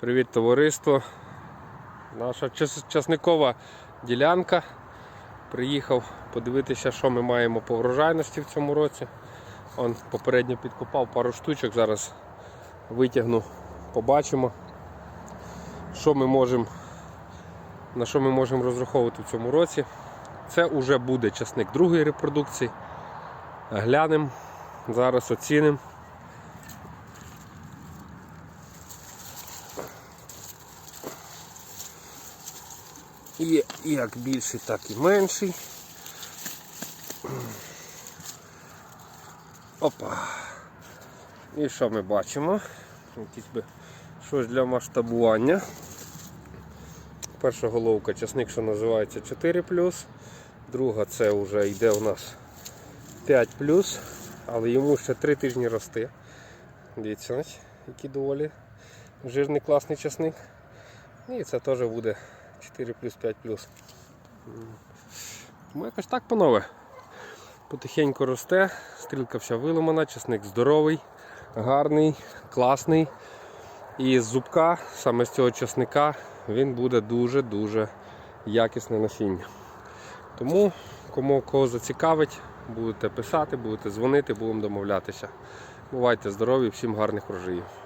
Привіт, товариство. Наша часникова ділянка. Приїхав подивитися, що ми маємо по врожайності в цьому році. Он попередньо підкопав пару штучок, зараз витягну, побачимо, що ми можемо, на що ми можемо розраховувати в цьому році. Це вже буде часник другої репродукції. Глянемо, зараз оцінимо. Є як більший, так і менший. Опа. І що ми бачимо? Якісь би щось для масштабування. Перша головка часник, що називається 4 Друга це вже йде у нас 5 але йому ще 3 тижні рости. Дивіться, який доволі жирний класний часник. І це теж буде 4 плюс 5 плюс. Тому якось так, панове. Потихеньку росте, стрілка вся виломана, часник здоровий, гарний, класний. І з зубка, саме з цього часника, він буде дуже-дуже якісне насіння. Тому, кому кого зацікавить, будете писати, будете дзвонити, будемо домовлятися. Бувайте здорові, всім гарних врожаїв.